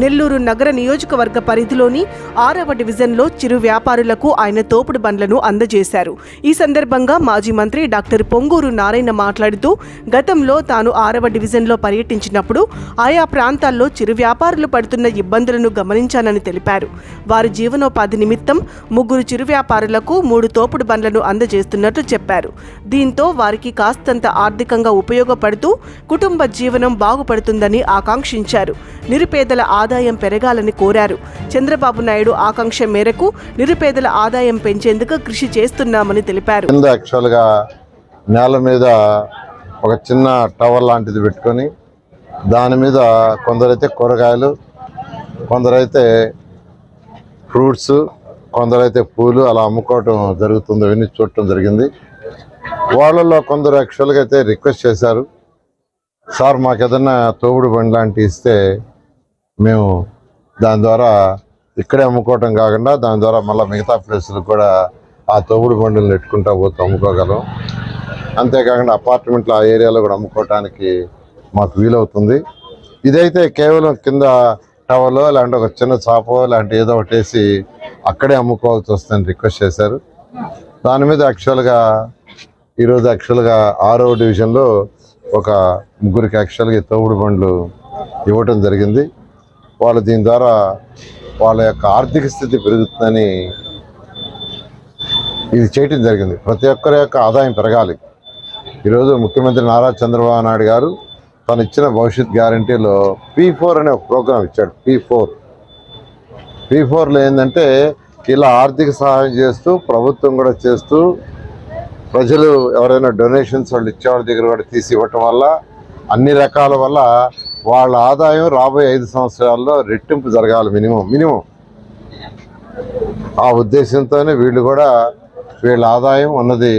నెల్లూరు నగర నియోజకవర్గ పరిధిలోని ఆరవ డివిజన్లో చిరు వ్యాపారులకు ఆయన తోపుడు బండ్లను అందజేశారు. ఈ సందర్భంగా మాజీ మంత్రి డాక్టర్ పొంగూరు నారాయణ మాట్లాడుతూ గతంలో తాను ఆరవ డివిజన్లో పర్యటించినప్పుడు ఆయా ప్రాంతాల్లో చిరు వ్యాపారులు పడుతున్న ఇబ్బందులను గమనించానని తెలిపారు. వారి జీవనోపాధి నిమిత్తం ముగ్గురు చిరు వ్యాపారులకు మూడు తోపుడు బండ్లను అందజేస్తున్నట్లు చెప్పారు. దీంతో వారికి కాస్తంత ఆర్థికంగా ఉపయోగపడుతూ కుటుంబ జీవనం బాగుపడుతుందని ఆకాంక్షించారు. నిరుపేదల ఆదాయం పెరగాలని కోరారు. చంద్రబాబు నాయుడు ఆకాంక్ష మేరకు నిరుపేదల ఆదాయం పెంచేందుకు కృషి చేస్తున్నామని తెలిపారు. కింద యాక్చువల్గా నేల మీద ఒక చిన్న టవర్ లాంటిది పెట్టుకొని దాని మీద కొందరైతే కూరగాయలు కొందరైతే ఫ్రూట్స్ కొందరైతే పూలు అలా అమ్ముకోవటం జరుగుతుంది అవన్నీ చూడటం జరిగింది. వాళ్ళల్లో కొందరు యాక్చువల్గా అయితే రిక్వెస్ట్ చేశారు. సార్ మాకు ఏదన్నా తోపుడు బండి లాంటివి ఇస్తే మేము దాని ద్వారా ఇక్కడే అమ్ముకోవటం కాకుండా దాని ద్వారా మళ్ళీ మిగతా ప్లేసులు కూడా ఆ తోపుడు బండులు పెట్టుకుంటా పోతూ అమ్ముకోగలం. అంతేకాకుండా అపార్ట్మెంట్లు ఆ ఏరియాలో కూడా అమ్ముకోవటానికి మాకు వీలవుతుంది. ఇదైతే కేవలం కింద టవర్లో లేదంటే ఒక చిన్న చాపో లాంటి ఏదో ఒకటి వేసి అక్కడే అమ్ముకోవాల్సి వస్తుందని రిక్వెస్ట్ చేశారు. దాని మీద యాక్చువల్గా ఈరోజు యాక్చువల్గా ఆరో డివిజన్లో ఒక ముగ్గురికి యాక్చువల్గా ఈ తోపుడు బండ్లు ఇవ్వటం జరిగింది. వాళ్ళు దీని ద్వారా వాళ్ళ యొక్క ఆర్థిక స్థితి పెరుగుతుందని ఇది చేయటం జరిగింది. ప్రతి ఒక్కరి యొక్క ఆదాయం పెరగాలి. ఈరోజు ముఖ్యమంత్రి నారా చంద్రబాబు నాయుడు గారు తను ఇచ్చిన భవిష్యత్ గ్యారంటీలో పీ ఫోర్ అనే ఒక ప్రోగ్రాం ఇచ్చాడు. పీ ఫోర్ పీ ఫోర్లో ఏంటంటే ఇలా ఆర్థిక సహాయం చేస్తూ ప్రభుత్వం కూడా చేస్తూ ప్రజలు ఎవరైనా డొనేషన్స్ వాళ్ళు ఇచ్చేవాళ్ళ దగ్గర కూడా తీసి ఇవ్వటం వల్ల అన్ని రకాల వల్ల వాళ్ళ ఆదాయం రాబోయే ఐదు సంవత్సరాల్లో రెట్టింపు జరగాలి మినిమం మినిమం. ఆ ఉద్దేశంతోనే వీళ్ళు కూడా వీళ్ళ ఆదాయం ఉన్నది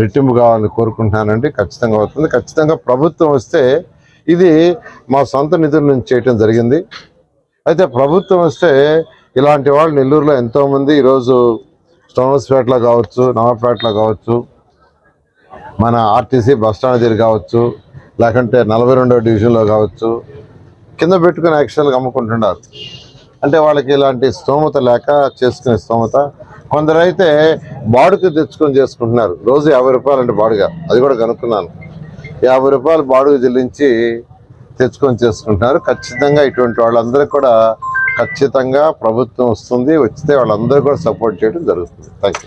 రెట్టింపు కావాలని కోరుకుంటున్నానండి. ఖచ్చితంగా అవుతుంది ఖచ్చితంగా ప్రభుత్వం వస్తే ఇది మా సొంత నిధుల నుంచి చేయటం జరిగింది. అయితే ప్రభుత్వం వస్తే ఇలాంటి వాళ్ళు నెల్లూరులో ఎంతోమంది ఈరోజు స్టోన్స్పేటలో కావచ్చు నవపేటలో కావచ్చు మన ఆర్టీసీ బస్ స్టాండ్ దగ్గర కావచ్చు లేకుంటే నలభై రెండవ డివిజన్లో కావచ్చు కింద పెట్టుకుని యాక్చువల్గా అమ్ముకుంటున్నారు. అంటే వాళ్ళకి ఇలాంటి స్తోమత లేక చేసుకునే స్తోమత. కొందరైతే బాడుకు తెచ్చుకొని చేసుకుంటున్నారు. రోజు యాభై రూపాయలు అంటే బాడుగా. అది కూడా కనుక్కున్నాను. యాభై రూపాయలు బాడుగ చెల్లించి తెచ్చుకొని చేసుకుంటున్నారు. ఖచ్చితంగా ఇటువంటి వాళ్ళందరికీ కూడా ఖచ్చితంగా ప్రభుత్వం వస్తుంది. వచ్చితే వాళ్ళందరూ కూడా సపోర్ట్ చేయడం జరుగుతుంది. Thank you